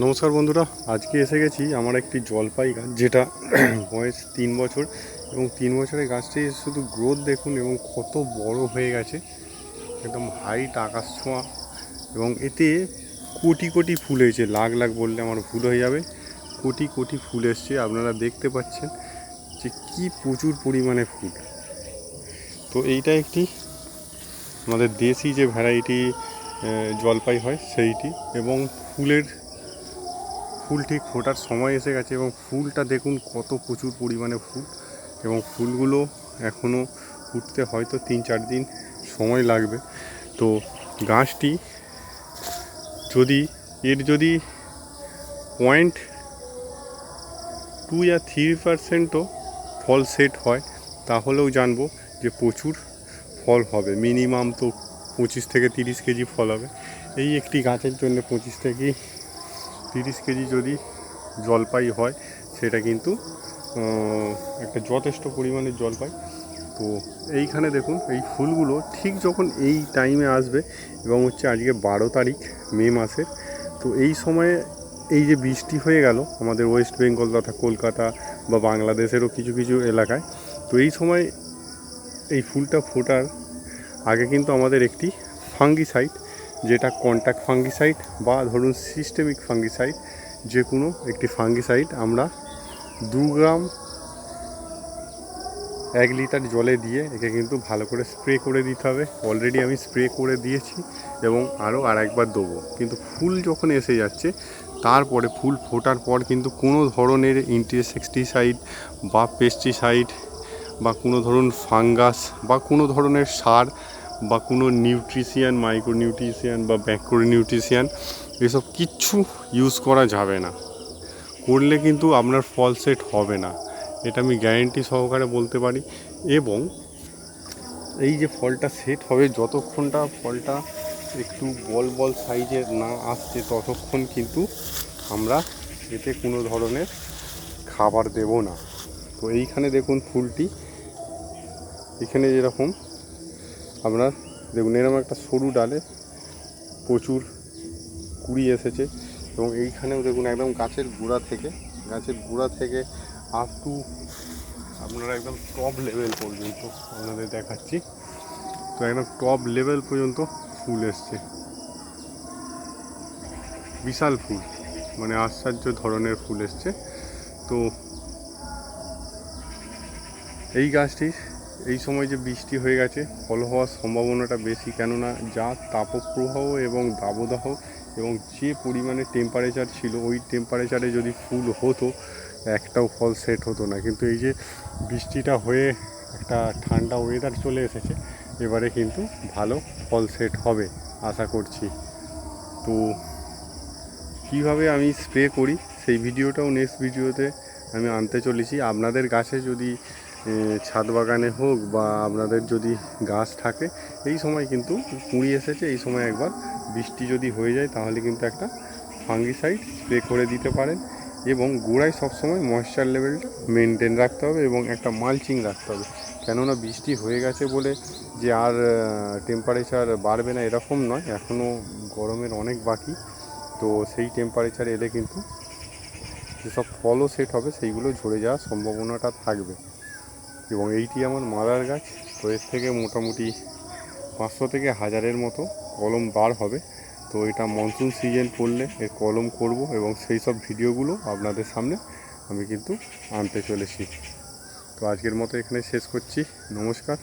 নমস্কার বন্ধুরা, আজকে এসে গেছি আমার একটি জলপাই গাছ, যেটা বয়স তিন বছর এবং তিন বছরের গাছটি শুধু গ্রোথ দেখুন এবং কত বড় হয়ে গেছে। একদম হাইট আকাশ ছোঁয়া এবং এতে কোটি কোটি ফুল হয়েছে লাখ লাখ বললে আমার ভুল হয়ে যাবে। কোটি কোটি ফুল এসছে, আপনারা দেখতে পাচ্ছেন যে কি প্রচুর পরিমাণে ফুল। তো এইটা একটি আমাদের দেশি যে ভ্যারাইটি জলপাই হয় সেইটি এবং ফুলের ফুল ঠিক ফোটার সময় এসে গেছে এবং ফুলটা দেখুন কত প্রচুর পরিমাণে ফুল এবং ফুলগুলো এখনও ফুটতে হয়তো তিন চার দিন সময় লাগবে। তো গাছটি যদি, এর যদি পয়েন্ট টু ইয়া থ্রি পারসেন্টও ফল সেট হয়, তাহলেও জানব যে প্রচুর ফল হবে। মিনিমাম তো পঁচিশ থেকে তিরিশ কেজি ফল হবে। এই একটি গাছের জন্য পঁচিশ থেকে তিরিশ কেজি যদি জলপাই হয়, সেটা কিন্তু একটা যথেষ্ট পরিমাণের জলপাই। তো এইখানে দেখুন, এই ফুলগুলো ঠিক যখন এই টাইমে আসবে, এবং হচ্ছে আজকে বারো তারিখ, মে মাসের, তো এই সময়ে এই যে বৃষ্টি হয়ে গেল, আমাদের ওয়েস্ট বেঙ্গল তথা কলকাতা বা বাংলাদেশেরও কিছু কিছু এলাকায়, তো এই সময় এই ফুলটা ফোটার আগে কিন্তু আমাদের একটি ফাঙ্গিসাইড যেটা কন্ট্যাক্ট ফাঙ্গিসাইড বা ধরুন সিস্টেমিক ফাঙ্গিসাইড যে কোনো একটি ফাঙ্গিসাইড আমরা দু গ্রাম এক লিটার জলে দিয়ে একে কিন্তু ভালো করে স্প্রে করে দিতে হবে। অলরেডি আমি স্প্রে করে দিয়েছি এবং আরও আর একবার দেবো। কিন্তু ফুল যখন এসে যাচ্ছে, তারপরে ফুল ফোটার পর কিন্তু কোনো ধরনের ইনসেক্টিসাইড বা পেস্টিসাইড বা কোনো ধরুন ফাঙ্গাস বা কোনো ধরনের সার বা কোনো নিউট্রিশিয়ান মাইক্রো নিউট্রিশিয়ান বা ব্যাক্রো নিউট্রিশিয়ান এসব কিচ্ছু ইউজ করা যাবে না। করলে কিন্তু আপনার ফল সেট হবে না। এটা আমি গ্যারেন্টি সহকারে বলতে পারি। এবং এই যে ফলটা সেট হবে, যতক্ষণটা ফলটা একটু বল বল সাইজের না আসছে, ততক্ষণ কিন্তু আমরা এতে কোনো ধরনের খাবার দেব না। তো এইখানে দেখুন ফুলটি। এখানে যেরকম আপনার, দেখুন এরকম একটা সরু ডালে প্রচুর কুড়ি এসেছে এবং এইখানেও দেখুন একদম গাছের গোড়া থেকে, গাছের গোড়া থেকে আপ টু আপনারা একদম টপ লেভেল পর্যন্ত আপনাদের দেখাচ্ছি। তো একদম টপ লেভেল পর্যন্ত ফুল এসছে। বিশাল ফুল মানে আশ্চর্য ধরনের ফুল এসছে। তো এই গাছটির এই সময় যে বৃষ্টি হয়ে গেছে, ফল হওয়ার সম্ভাবনাটা বেশি, কেননা যা তাপপ্রবাহ এবং দাবদাহ এবং যে পরিমাণে টেম্পারেচার ছিল, ওই টেম্পারেচারে যদি ফুল হতো, একটাও ফল সেট হতো না। কিন্তু এই যে বৃষ্টিটা হয়ে একটা ঠান্ডা ওয়েদার চলে এসেছে, এবারে কিন্তু ভালো ফল সেট হবে, আশা করছি। তো কীভাবে আমি স্প্রে করি, সেই ভিডিওটাও নেক্সট ভিডিওতে আমি আনতে চলেছি। আপনাদের গাছে যদি ছাদ বাগানে হোক বা আপনাদের যদি গাছ থাকে, এই সময় কিন্তু কুঁড়ি এসেছে, এই সময় একবার বৃষ্টি যদি হয়ে যায়, তাহলে কিন্তু একটা ফাঙ্গিসাইড স্প্রে করে দিতে পারেন এবং গোড়ায় সবসময় ময়েশ্চার লেভেলটা মেনটেন রাখতে হবে এবং একটা মালচিং রাখতে হবে। কেননা বৃষ্টি হয়ে গেছে বলে যে আর টেম্পারেচার বাড়বে না এরকম নয় এখনও গরমের অনেক বাকি। তো সেই টেম্পারেচার এলে কিন্তু যেসব ফলও সেট হবে, সেইগুলো ঝরে যাওয়ার সম্ভাবনাটা থাকবে। এবং এইটি আমার মাদার গাছ, তো এর থেকে মোটামুটি পাঁচশো থেকে হাজারের মতো কলম বার হবে। তো এটা মনসুন সিজন পড়লে এর কলম করব এবং সেই সব ভিডিওগুলো আপনাদের সামনে আমি কিন্তু আনতে চলেছি। তো আজকের মতো এখানে শেষ করছি। নমস্কার।